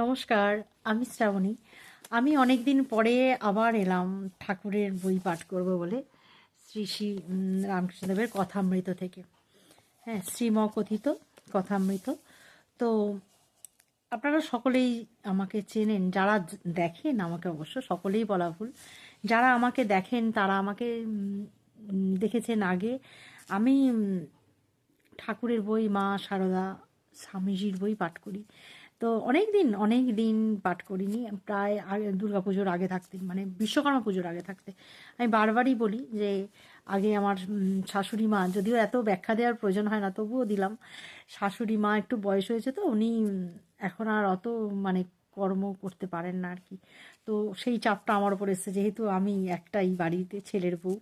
নমস্কার, আমি শ্রাবণী। আমি অনেক দিন পরে আবার এলাম ঠাকুরের বই পাঠ করব বলে শ্রী শ্রী রামকৃষ্ণদেবের কথামৃত থেকে। হ্যাঁ শ্রীম কথিত কথামৃত। তো আপনারা সকলেই আমাকে চেনেন, যারা দেখেন আমাকে অবশ্য, সকলেই বলা ভুল। যারা আমাকে দেখেন, তারা আমাকে দেখেছেন আগে। আমি ঠাকুরের বই মা সারদা স্বামীজির বই পাঠ করি। তো অনেক দিন অনেক দিন পাঠ করিনি। প্রায় আগে দুর্গা পুজোর আগে থাকতে মানে বিশ্বকর্মা পুজোর আগে থাকতে। আমি বারবারই বলি যে, আগে আমার শাশুড়ি মা, যদিও এত ব্যাখ্যা দেওয়ার প্রয়োজন হয় না, তবুও দিলাম। শাশুড়ি মা একটু বয়স হয়েছে তো, উনি এখন আর অত মানে কর্ম করতে পারেন না আর কি। তো সেই চাপটা আমার উপর এসেছে, যেহেতু আমি একটাই বাড়িতে ছেলের বউ।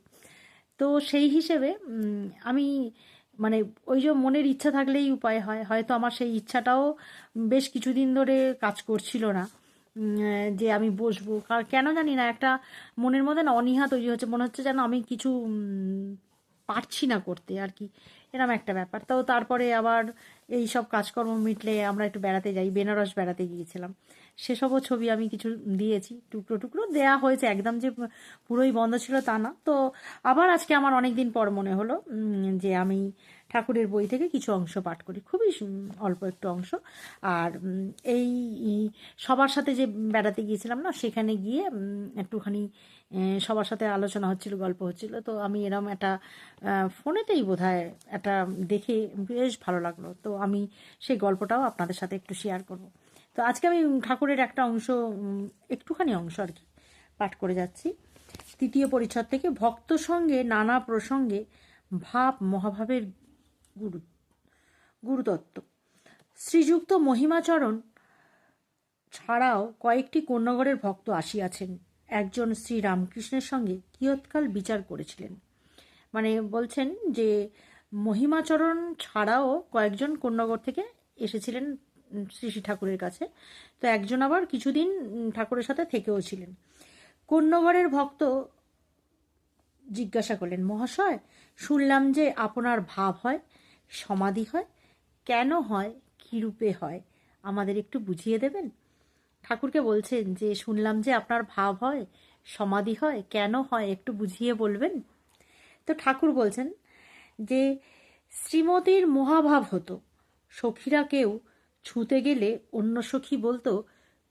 তো সেই হিসেবে আমি মানে ওই যে মনের ইচ্ছা থাকলেই উপায় হয়। হয়তো আমার সেই ইচ্ছাটাও বেশ কিছুদিন ধরে কাজ করছিল না যে আমি বসবো। কার, কেন জানি না, একটা মনের মধ্যে না অনীহা তৈরি হচ্ছে। মনে হচ্ছে যেন আমি কিছু পারছি না করতে আর কি। এরকম একটা ব্যাপার। তো তারপরে আবার এই সব কাজকর্ম মিটলে আমরা একটু বেড়াতে যাই। বেনারস বেড়াতে গিয়েছিলাম। সেসবও ছবি আমি কিছু দিয়েছি। টুকরো টুকরো দেয়া হয়েছে। একদম যে পুরোই বন্ধ ছিল তা না। তো আবার আজকে আমার অনেক দিন পর মনে হলো যে আমি ঠাকুরের বই থেকে কিছু অংশ পাঠ করি। খুবই অল্প একটু অংশ। আর এই সবার সাথে যে বেড়াতে গিয়েছিলাম না, সেখানে গিয়ে একটুখানি সবার সাথে আলোচনা হচ্ছিল, গল্প হচ্ছিল। তো আমি এরম একটা ফোনেতেই বোধ হয় একটা দেখে বেশ ভালো লাগল। তো আমি সেই গল্পটাও আপনাদের সাথে একটু শেয়ার করব। তো আজকে আমি ঠাকুরের একটা অংশ একটুখানি অংশ আর কি পাঠ করে যাচ্ছি। তৃতীয় পরিচ্ছদ থেকে ভক্ত সঙ্গে নানা প্রসঙ্গে ভাব মহাভাবের গুরু গুরুতত্ত্ব শ্রীযুক্ত মহিমাচরণ ছাড়াও কয়েকটি কন্যাগড়ের ভক্ত আসিয়াছেন। একজন শ্রী রামকৃষ্ণের সঙ্গে কিয়ৎকাল বিচার করেছিলেন। মানে বলছেন যে, মহিমাচরণ ছাড়াও কয়েকজন কন্যাগড় থেকে এসেছিলেন শ্রী শ্রী ঠাকুরের কাছে। তো একজন আবার কিছুদিন ঠাকুরের সাথে থেকেও ছিলেন। কন্যাগড়ের ভক্ত জিজ্ঞাসা করলেন, মহাশয়, শুনলাম যে আপনার ভাব হয় সমাধি হয়? কেন হয়? কী রূপে হয়? আমাদের একটু বুঝিয়ে দেবেন? ঠাকুরকে বলছেন যে, শুনলাম যে আপনার ভাব হয়, সমাধি হয়, কেন হয় একটু বুঝিয়ে বলবেন? তো ঠাকুর বলছেন যে, শ্রীমতীর মহাভাব হতো। সখীরা কেউ ছুঁতে গেলে অন্য সখী বলতো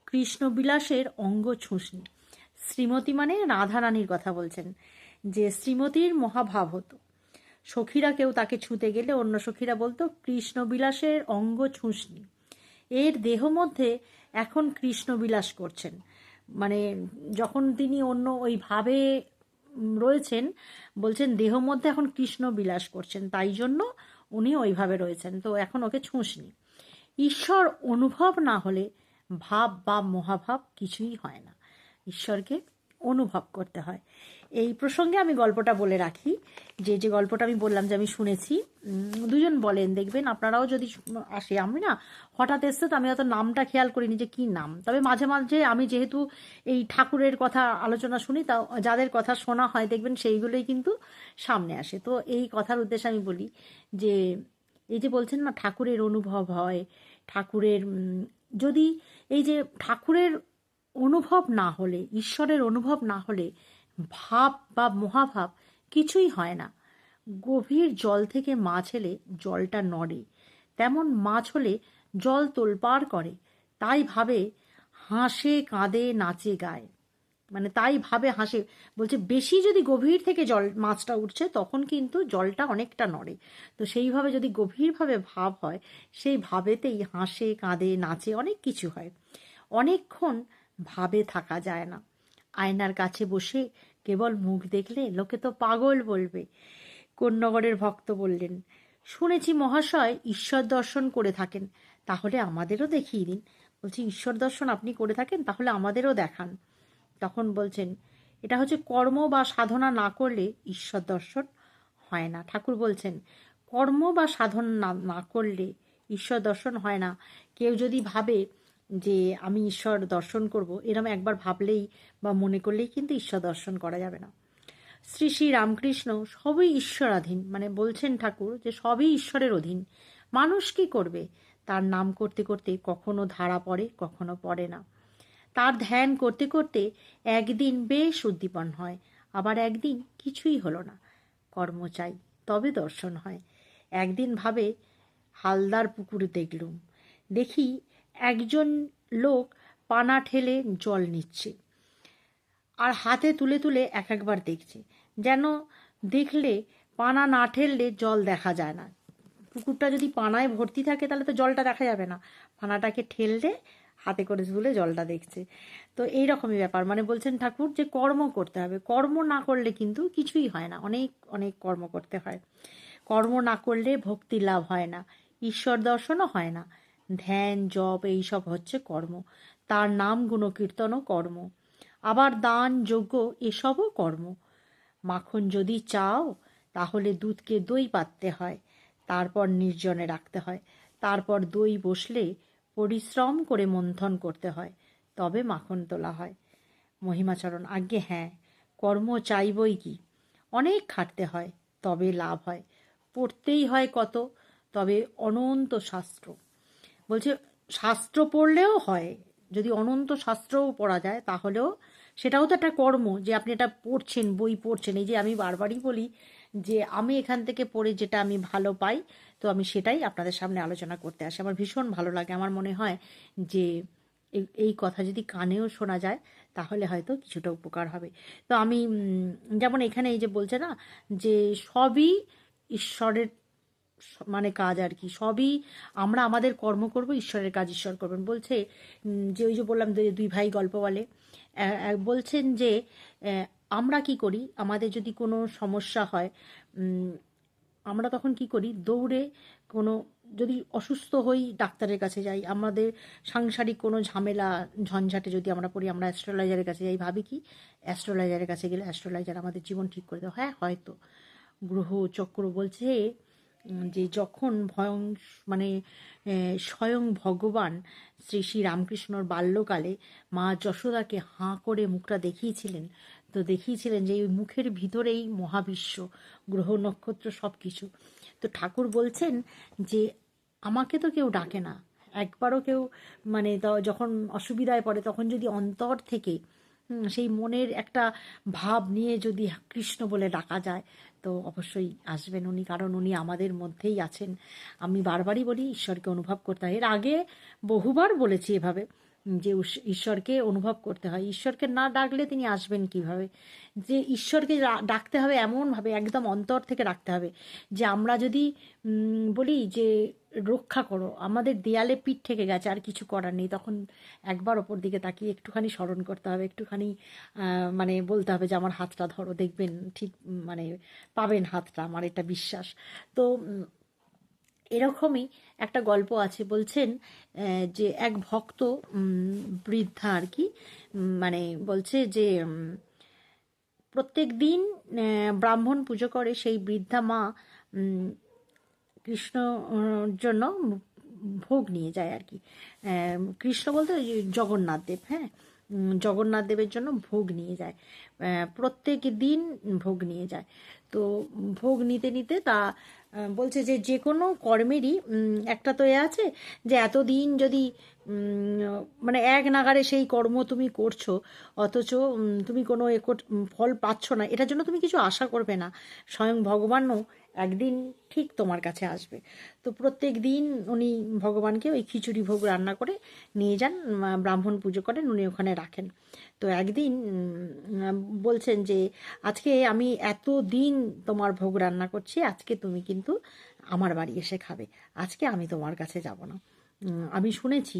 কৃষ্ণবিলাসের অঙ্গ ছুঁসনি। শ্রীমতী মানে রাধারানীর কথা বলছেন যে, শ্রীমতীর মহাভাব হতো। সখীরা কেউ তাকে ছুঁতে গেলে অন্য সখীরা বলতো, কৃষ্ণবিলাসের অঙ্গ ছুঁসনি। এর দেহ মধ্যে এখন কৃষ্ণবিলাস করছেন। মানে যখন তিনি অন্য ওই ভাবে রয়েছেন, বলছেন, দেহ মধ্যে এখন কৃষ্ণ বিলাস করছেন, তাই জন্য উনি ওইভাবে রয়েছেন, তো এখন ওকে ছুঁসনি। ঈশ্বর অনুভব না হলে ভাব বা মহাভাব কিছুই হয় না। ঈশ্বরকে অনুভব করতে হয়। এই প্রসঙ্গে আমি গল্পটা বলে রাখি। যে যে গল্পটা আমি বললাম যে, আমি শুনেছি। দুজন বলেন, দেখবেন আপনারাও যদি আসে, আমি না হঠাৎ এসছে তো আমি অত নামটা খেয়াল করিনি যে কি নাম। তবে মাঝে মাঝে আমি যেহেতু এই ঠাকুরের কথা আলোচনা শুনি, তা যাদের কথা শোনা হয়, দেখবেন সেইগুলোই কিন্তু সামনে আসে। তো এই কথার উদ্দেশ্যে আমি বলি যে, এই যে বলছেন না, ঠাকুরের অনুভব হয়, ঠাকুরের যদি এই যে ঠাকুরের অনুভব না হলে, ঈশ্বরের অনুভব না হলে ভাব বা মহাভাব কিছুই হয় না। গভীর জল থেকে মাছ এলে জলটা নড়ে। তেমন মাছ হলে জল তোলপাড় করে। তাই ভাবে হাসে, কাঁদে, নাচে, গায়। মানে তাই ভাবে হাসে। বলছে, বেশি যদি গভীর থেকে জল, মাছটা উঠছে, তখন কিন্তু জলটা অনেকটা নড়ে। তো সেইভাবে যদি গভীরভাবে ভাব হয়, সেই ভাবেতেই হাসে, কাঁদে, নাচে অনেক কিছু হয়। অনেকক্ষণ ভাবে থাকা যায় না। আয়নার কাছে বসে কেবল মুখ দেখলে লোকে তো পাগল বলবে কন্যগড়ের ভক্ত বললেন। শুনেছি মহাশয় ঈশ্বর দর্শন করে থাকেন, তাহলে আমাদেরও দেখিয়ে দিন। বলছি, ঈশ্বর দর্শন আপনি করে থাকেন, তাহলে আমাদেরও দেখান। তখন বলছেন, এটা হচ্ছে কর্ম বা সাধনা না করলে ঈশ্বর দর্শন হয় না। ঠাকুর বলছেন, কর্ম বা সাধনা না করলে ঈশ্বর দর্শন হয় না। কেউ যদি ভাবে যে আমি ঈশ্বর দর্শন করব, এরম একবার ভাবলেই বা মনে করলেই কিন্তু ঈশ্বর দর্শন করা যাবে না। শ্রী শ্রী রামকৃষ্ণ সবই ঈশ্বরাধীন মানে বলছেন ঠাকুর যে সবই ঈশ্বরের অধীন। মানুষ কি করবে? তার নাম করতে করতে কখনো ধারা পড়ে, কখনো পড়ে না। তার ধ্যান করতে করতে একদিন বেশ উদ্দীপন হয়, আবার একদিন কিছুই হলো না। কর্ম চাই, তবে দর্শন হয়। একদিন ভাবে, হালদার পুকুরে দেখলুম। দেখি একজন লোক পানা ঠেলে জল নিচ্ছে আর হাতে তুলে তুলে এক একবার দেখছে। যেন দেখলে পানা না ঠেললে জল দেখা যায় না। পুকুরটা যদি পানায় ভর্তি থাকে তাহলে তো জলটা দেখা যাবে না। পানাটাকে ঠেললে হাতে করে তুলে জলটা দেখছে। তো এই রকমই ব্যাপার। মানে বলছেন ঠাকুর যে কর্ম করতে হবে। কর্ম না করলে কিন্তু কিছুই হয় না। অনেক অনেক কর্ম করতে হয়। কর্ম না করলে ভক্তি লাভ হয় না। ঈশ্বর দর্শনও হয় না। ধ্যান, জপ, এইসব হচ্ছে কর্ম। তার নাম গুণকীর্তনও কর্ম। আবার দান, যজ্ঞ, এসবও কর্ম। মাখন যদি চাও, তাহলে দুধকে দই পাততে হয়। তারপর নির্জনে রাখতে হয়। তারপর দই বসলে পরিশ্রম করে মন্থন করতে হয়। তবে মাখন তোলা হয়। মহিমাচরণ, আজ্ঞে হ্যাঁ কর্ম চাইবই কি? অনেক খাটতে হয়, তবে লাভ হয়। পড়তেই হয় কত, তবে অনন্ত শাস্ত্র। বলছে, শাস্ত্র পড়লেও হয়। যদি অনন্ত শাস্ত্রও পড়া যায়, তাহলেও সেটাও তো একটা কর্ম যে আপনি এটা পড়ছেন, বই পড়ছেন। এই যে আমি বারবারই বলি যে আমি এখান থেকে পড়ে যেটা আমি ভালো পাই, তো আমি সেটাই আপনাদের সামনে আলোচনা করতে আসি। আমার ভীষণ ভালো লাগে। আমার মনে হয় যে এই- কথা যদি কানেও শোনা যায়, তাহলে হয়তো কিছুটা উপকার হবে। তো আমি যেমন এখানে এই যে বলছে না যে সবই ঈশ্বরের মানে কাজ আর কি। সবই আমরা আমাদের কর্ম করব, ঈশ্বরের কাজ ঈশ্বর করবেন। বলছে যে ওই যে বললাম দুই ভাই গল্প বলে বলছেন যে আমরা কি করি? আমাদের যদি কোনো সমস্যা হয় আমরা তখন কি করি? দৌড়ে কোনো, যদি অসুস্থ হই ডাক্তারের কাছে যাই, আমাদের সাংসারিক কোনো ঝামেলা, ঝঞ্ঝাটে যদি আমরা পড়ি, আমরা অ্যাস্ট্রোলজারের কাছে যাই, ভাবি কি? অ্যাস্ট্রোলাইজারের কাছে গেলে অ্যাস্ট্রোলাইজার আমাদের জীবন ঠিক করে দেয় হ্যাঁ হয়তো। গ্রহ চক্র বলছে যে যখন ভয়ং মানে স্বয়ং ভগবান শ্রী শ্রী রামকৃষ্ণর বাল্যকালে মা যশোদাকে হাঁ করে মুখটা দেখিয়েছিলেন, তো দেখিয়েছিলেন যে ওই মুখের ভিতরেই মহাবিশ্ব, গ্রহ, নক্ষত্র সব কিছু তো ঠাকুর বলছেন যে, আমাকে তো কেউ ডাকে না। একবারও কেউ মানে যখন অসুবিধায় পড়ে, তখন যদি অন্তর থেকে সেই মনের একটা ভাব নিয়ে যদি কৃষ্ণ বলে ডাকা যায়, তো অবশ্যই আসবেন উনি, কারণ উনি আমাদের মধ্যেই আছেন। আমি বারবারই বলি, ঈশ্বরকে অনুভব করতে হয়। এর আগে বহুবার বলেছি এভাবে। যে ঈশ্বরকে অনুভব করতে হয়। ঈশ্বরকে না ডাকলে তিনি আসবেন কীভাবে? যে ঈশ্বরকে ডাকতে হবে এমনভাবে, একদম অন্তর থেকে ডাকতে হবে যে আমরা যদি বলি যে রক্ষা করো, আমাদের দেয়ালে পিঠ থেকে গেছে, আর কিছু করার নেই। তখন একবার ওপর দিকে তাকিয়ে একটুখানি স্মরণ করতে হবে, একটুখানি মানে বলতে হবে যে আমার হাতটা ধরো, দেখবেন ঠিক মানে পাবেন হাতটা, আমার এটা বিশ্বাস। তো এরকমই একটা গল্প আছে বলছেন যে এক ভক্ত বৃদ্ধা আর কি মানে বলছে যে প্রত্যেক দিন ব্রাহ্মণ পুজো করে সেই বৃদ্ধা মা উম, কৃষ্ণ জন্য ভোগ নিয়ে যায় আর কি। কৃষ্ণ বলতে জগন্নাথ দেব হ্যাঁ? জগন্নাথ দেবের জন্য ভোগ নিয়ে যায়। প্রত্যেক দিন ভোগ নিয়ে যায়। তো ভোগ নিতে নিতে তা বলছে যে যে কোনো কর্মেরই একটা তো এ আছে যে এতদিন যদি মানে এক নাগারে সেই কর্ম তুমি করছ, অথচ তুমি কোনো ফল পাচ্ছ না, এটার জন্য তুমি কিছু আশা করবে না। স্বয়ং ভগবানও একদিন ঠিক তোমার কাছে আসবে। তো প্রত্যেক দিন উনি ভগবানকে ওই খিচুড়ি ভোগ রান্না করে নিয়ে যান ব্রাহ্মণ পুজো করেন, উনি ওখানে রাখেন। তো একদিন বলছেন যে, আজকে আমি এত দিন তোমার ভোগ রান্না করছি, আজকে তুমি কিন্তু আমার বাড়ি এসে খাবে। আজকে আমি তোমার কাছে যাব না। আমি শুনেছি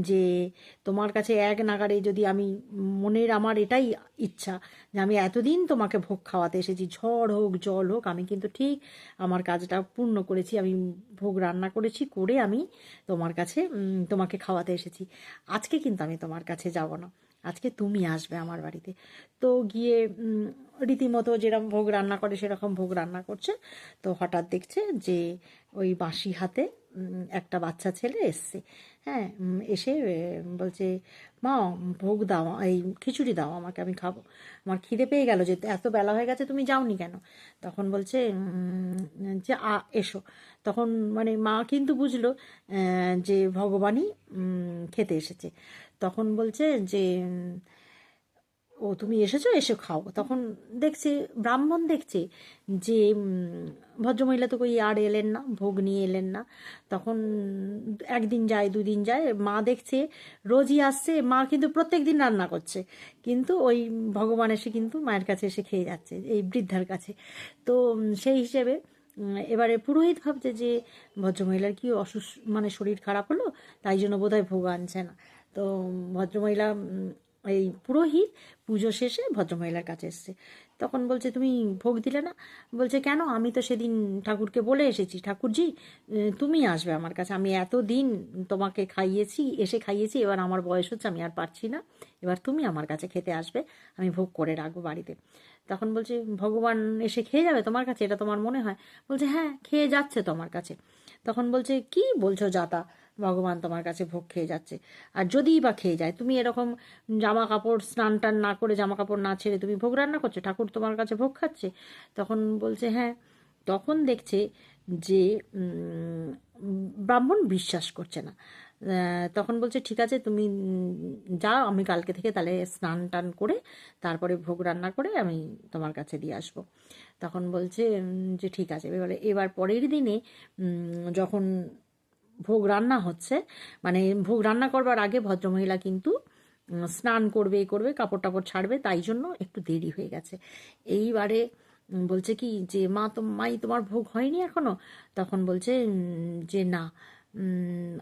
যে তোমার কাছে এক নাগারে যদি আমি, মনের আমার এটাই ইচ্ছা যে আমি এতদিন তোমাকে ভোগ খাওয়াতে এসেছি, ঝড় হোক, জল হোক, আমি কিন্তু ঠিক আমার কাজটা পূর্ণ করেছি, আমি ভোগ রান্না করেছি, করে আমি তোমার কাছে তোমাকে খাওয়াতে এসেছি। আজকে কিন্তু আমি তোমার কাছে যাব না। আজকে তুমি আসবে আমার বাড়িতে। তো গিয়ে রীতিমতো যেরকম ভোগ রান্না করে, সেরকম ভোগ রান্না করছে। তো হঠাৎ দেখছে যে ওই বাঁশি হাতে একটা বাচ্চা ছেলে এসছে। হ্যাঁ এসে বলছে, মা, ভোগ দাও, এই খিচুড়ি দাও, আমাকে আমি খাব। আমার খিদে পেয়ে গেল যে এত বেলা হয়ে গেছে, তুমি যাওনি কেন? তখন বলছে যে, আ, এসো। তখন মানে মা কিন্তু বুঝলো যে, ভগবানই খেতে এসেছে। তখন বলছে যে ও তুমি এসেছ, এসে খাও। তখন দেখছে, ব্রাহ্মণ দেখছে যে ভদ্রমহিলা তো কই আর এলেন না, ভোগ নিয়ে এলেন না। তখন একদিন যায়, দুদিন যায়, মা দেখছে, রোজই আসছে, মা কিন্তু প্রত্যেক দিন রান্না করছে। কিন্তু ওই ভগবান এসে কিন্তু মায়ের কাছে এসে খেয়ে যাচ্ছে, এই বৃদ্ধার কাছে। তো সেই হিসেবে এবারে পুরোহিত ভাবছে যে, ভদ্রমহিলার কি অসুস্থ মানে শরীর খারাপ হলো, তাই জন্য বোধহয় ভোগ আনছে না। তো ভদ্রমহিলা এই পুরোহিত পুজো শেষে ভদ্রমহিলার কাছে এসছে। তখন বলছে, তুমি ভোগ দিলে না? বলছে, কেন? আমি তো সেদিন ঠাকুরকে বলে এসেছি। ঠাকুরজি তুমি আসবে আমার কাছে। আমি এত দিন তোমাকে খাইয়েছি, এসে খাইয়েছি, এবার আমার বয়স হচ্ছে, আমি আর পারছি না। এবার তুমি আমার কাছে খেতে আসবে, আমি ভোগ করে রাখব বাড়িতে। তখন বলছে, ভগবান এসে খেয়ে যাবে তোমার কাছে? এটা তোমার মনে হয়? বলছে হ্যাঁ খেয়ে যাচ্ছে তোমার কাছে। তখন বলছে, কি বলছো, যাতা? ভগবান তোমার কাছে ভোগ খেয়ে যাচ্ছে। আর যদিই বা খেয়ে যায়, তুমি এরকম জামা কাপড় স্নান টান না করে জামা কাপড় না ছেড়ে তুমি ভোগ রান্না করছ, ঠাকুর তোমার কাছে ভোগ খাচ্ছে, তখন বলছে হ্যাঁ। তখন দেখছে যে ব্রাহ্মণ বিশ্বাস করছে না। তখন বলছে, ঠিক আছে, তুমি যাও, আমি কালকে থেকে তাহলে স্নান টান করে তারপরে ভোগ রান্না করে আমি তোমার কাছে দিয়ে আসব। তখন বলছে যে, ঠিক আছে। এবারে, এবার পরের দিনে যখন ভোগ রান্না হচ্ছে। মানে ভোগ রান্না করবার আগে ভদ্রমহিলা কিন্তু স্নান করবে করবে কাপড় টাপড় ছাড়বে, তাই জন্য একটু দেরি হয়ে গেছে। এইবারে বলছে কি যে, মা, তো, মাই, তোমার ভোগ হয়নি এখনও? তখন বলছে যে, না।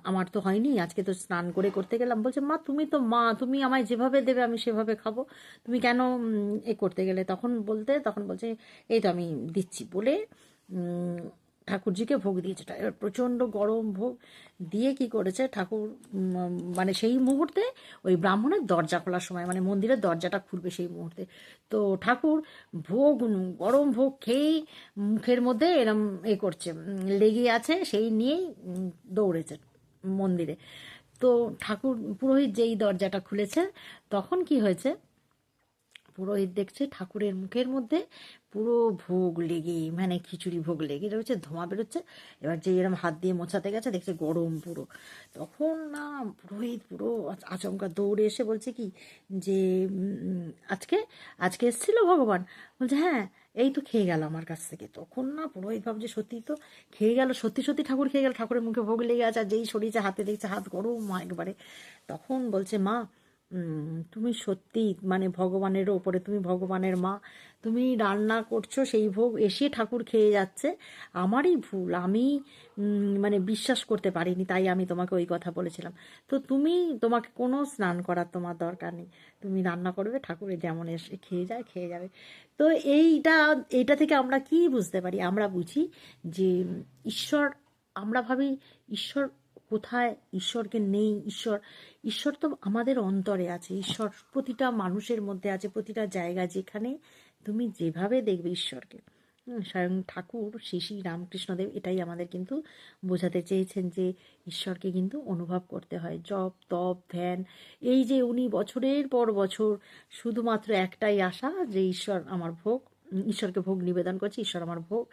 আমার তো হয়নি। আজকে তো স্নান করে করতে গেলাম। বলছে, মা, তুমি তো মা, তুমি আমায় যেভাবে দেবে, আমি সেভাবে খাব। তুমি কেন এ করতে গেলে? তখন বলতে, তখন বলছে, এই তো আমি দিচ্ছি বলে ঠাকুরজিকে ভোগ দিয়েছে। এবার প্রচণ্ড গরম ভোগ দিয়ে কি করেছে? ঠাকুর মানে সেই মুহূর্তে ওই ব্রাহ্মণের দরজা খোলার সময় মানে মন্দিরের দরজাটা খুলবে সেই মুহূর্তে। তো ঠাকুর ভোগ গরম ভোগ খেয়েই মুখের মধ্যে এরম এ করছে লেগে আছে, সেই নিয়েই দৌড়েছে মন্দিরে। তো ঠাকুর পুরোহিত যেই দরজাটা খুলেছে, তখন কি হয়েছে? পুরোহিত দেখছে ঠাকুরের মুখের মধ্যে পুরো ভোগ লেগে মানে খিচুড়ি ভোগ লেগে রয়েছে ধোঁয়া বেরোচ্ছে। এবার যে এরম হাত দিয়ে মোছাতে গেছে, দেখছে গরম পুরো। তখন না পুরোহিত পুরো আচ- আচমকা দৌড়ে এসে বলছে কি যে আজকে আজকে এসেছিল ভগবান? বলছে হ্যাঁ এই তো খেয়ে গেল আমার কাছ থেকে। তখন না পুরোহিত ভাবছে সত্যি তো খেয়ে গেল, সত্যি সত্যি ঠাকুর খেয়ে গেল। ঠাকুরের মুখে ভোগ লেগে আছে, আর যেই সরিয়েছে হাতে দেখছে হাত গরম মা একবারে। তখন বলছে, মা তুমি সত্যি মানে ভগবানের ওপরে, তুমি ভগবানের মা। তুমি রান্না করছ, সেই ভোগ এসে ঠাকুর খেয়ে যাচ্ছে। আমারই ভুল, আমি মানে বিশ্বাস করতে পারিনি, তাই আমি তোমাকে ওই কথা বলেছিলাম। তো তুমি, তোমাকে কোনো স্নান করার তোমার দরকার নেই। তুমি রান্না করবে ঠাকুরের যেমন এসে খেয়ে যায়, খেয়ে যাবে। তো এইটা এইটা থেকে আমরা কি বুঝতে পারি? আমরা বুঝি যে, ঈশ্বর, আমরা ভাবি ঈশ্বর কোথায় ঈশ্বরকে নেই? ঈশ্বর ঈশ্বর তো আমাদের অন্তরে আছে। ঈশ্বর প্রতিটা মানুষের মধ্যে আছে, প্রতিটা জায়গা যেখানে তুমি যেভাবে দেখবে ঈশ্বরকে। স্বয়ং ঠাকুর, শ্রী রামকৃষ্ণদেব এটাই আমাদের কিন্তু বোঝাতে চেয়েছেন যে ঈশ্বরকে কিন্তু অনুভব করতে হয়। জপ, তপ, ধ্যান, এই যে উনি বছরের পর বছর শুধুমাত্র একটাই আশা যে ঈশ্বর আমার ভোগ ঈশ্বরকে ভোগ নিবেদন করছে, ঈশ্বর আমার ভোগ।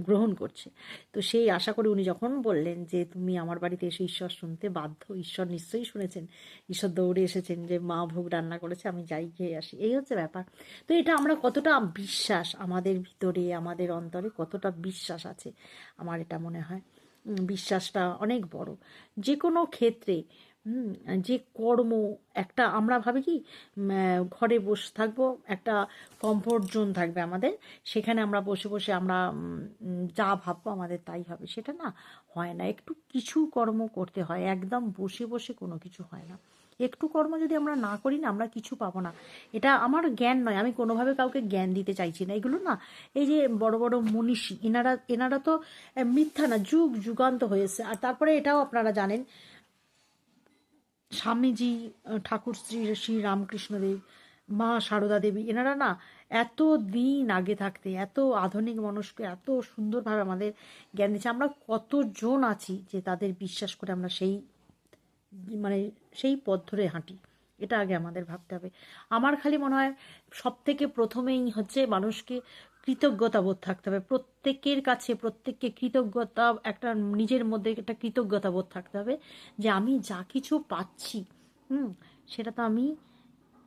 গ্রহণ করছে। তো সেই আশা করে উনি যখন বললেন যে, তুমি আমার বাড়িতে এসে ঈশ্বর শুনতে বাধ্য, ঈশ্বর নিশ্চয়ই শুনেছেন। ঈশ্বর দৌড়ে এসেছেন যে, মা ভোগ রান্না করেছে, আমি যাই খেয়ে আসি। এই হচ্ছে ব্যাপার। তো এটা আমরা কতটা বিশ্বাস, আমাদের ভিতরে, আমাদের অন্তরে কতটা বিশ্বাস আছে? আমার এটা মনে হয়। বিশ্বাসটা অনেক বড়। যে কোনো ক্ষেত্রে যে কর্ম, একটা আমরা ভাবি কি ঘরে বসে থাকব, একটা কমফোর্ট জোন থাকবে আমাদের, সেখানে আমরা বসে বসে আমরা যা ভাববো আমাদের তাই হবে। সেটা না হয় না, একটু কিছু কর্ম করতে হয়, একদম বসে বসে কোনো কিছু হয় না। একটু কর্ম যদি আমরা না করি না, আমরা কিছু পাবো না। এটা আমার জ্ঞান নয়, আমি কোনোভাবে কাউকে জ্ঞান দিতে চাইছি না। এগুলো না, এই যে বড় বড় মনীষী, এনারা এনারা তো মিথ্যা না, যুগ যুগান্ত হয়েছে। আর তারপরে এটাও আপনারা জানেন স্বামীজি ঠাকুর শ্রী শ্রী রামকৃষ্ণদেব, মা সারদা দেবী, এনারা না এত দিন আগে থাকতে, এত আধুনিক মানুষকে এত সুন্দরভাবে আমাদের জ্ঞান দিচ্ছে আমরা কতজন আছি যে তাদের বিশ্বাস করে আমরা সেই মানে সেই পথ ধরে হাঁটি? এটা আগে আমাদের ভাবতে হবে। আমার খালি মনে হয় সব থেকে প্রথমেই হচ্ছে মানুষকে কৃতজ্ঞতা বোধ থাকতে হবে। প্রত্যেকের কাছে, প্রত্যেককে কৃতজ্ঞতা, একটা নিজের মধ্যে একটা কৃতজ্ঞতা বোধ থাকতে হবে যে আমি যা কিছু পাচ্ছি, হুম, সেটা তো আমি,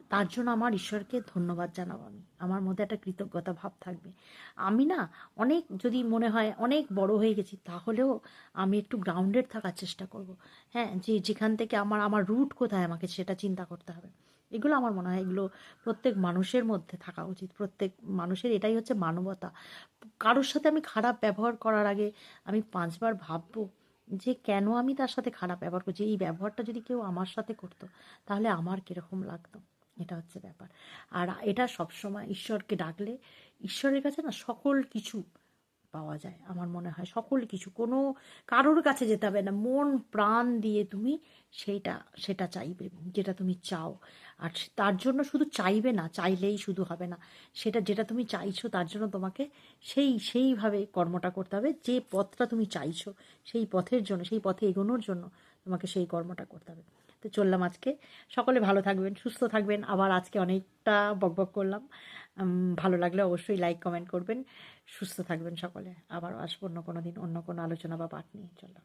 তার জন্য আমার ঈশ্বরকে ধন্যবাদ জানাব আমি। আমার মধ্যে একটা কৃতজ্ঞতা ভাব থাকবে। আমি না অনেক, যদি মনে হয় অনেক বড় হয়ে গেছি, তাহলেও আমি একটু গ্রাউন্ডেড থাকার চেষ্টা করব। হ্যাঁ যে যেখান থেকে আমার আমার রুট কোথায় আমাকে সেটা চিন্তা করতে হবে। এগুলো আমার মনে হয় এগুলো প্রত্যেক মানুষের মধ্যে থাকা উচিত। প্রত্যেক মানুষের এটাই হচ্ছে মানবতা। কারোর সাথে আমি খারাপ ব্যবহার করার আগে আমি পাঁচবার ভাববো যে কেন আমি তার সাথে খারাপ ব্যবহার করছি? এই ব্যবহারটা যদি কেউ আমার সাথে করতো, তাহলে আমার কীরকম লাগতো? এটা হচ্ছে ব্যাপার। আর এটা সবসময় ঈশ্বরকে ডাকলে ঈশ্বরের কাছে না সকল কিছু পাওয়া যায় আমার মনে হয়। সকল কিছু, কোনো কারোর কাছে যেতে হবে না। মন, প্রাণ দিয়ে তুমি সেইটা সেটা চাইবে, যেটা তুমি চাও। আর তার জন্য শুধু চাইবে না, চাইলেই শুধু হবে না। সেটা যেটা তুমি চাইছো তার জন্য তোমাকে সেই, সেইভাবে কর্মটা করতে হবে। যে পথটা তুমি চাইছো, সেই পথের জন্য, সেই পথে এগোনোর জন্য তোমাকে সেই কর্মটা করতে হবে। তো চললাম আজকে। সকলে ভালো থাকবেন, সুস্থ থাকবেন। আবার আজকে অনেকটা বকবক করলাম। ভালো লাগলে অবশ্যই লাইক, কমেন্ট করবেন। সুস্থ থাকবেন সকলে। আবার আসব অন্য কোনো দিন, অন্য কোনো আলোচনা বা পাঠ নিয়ে। চললাম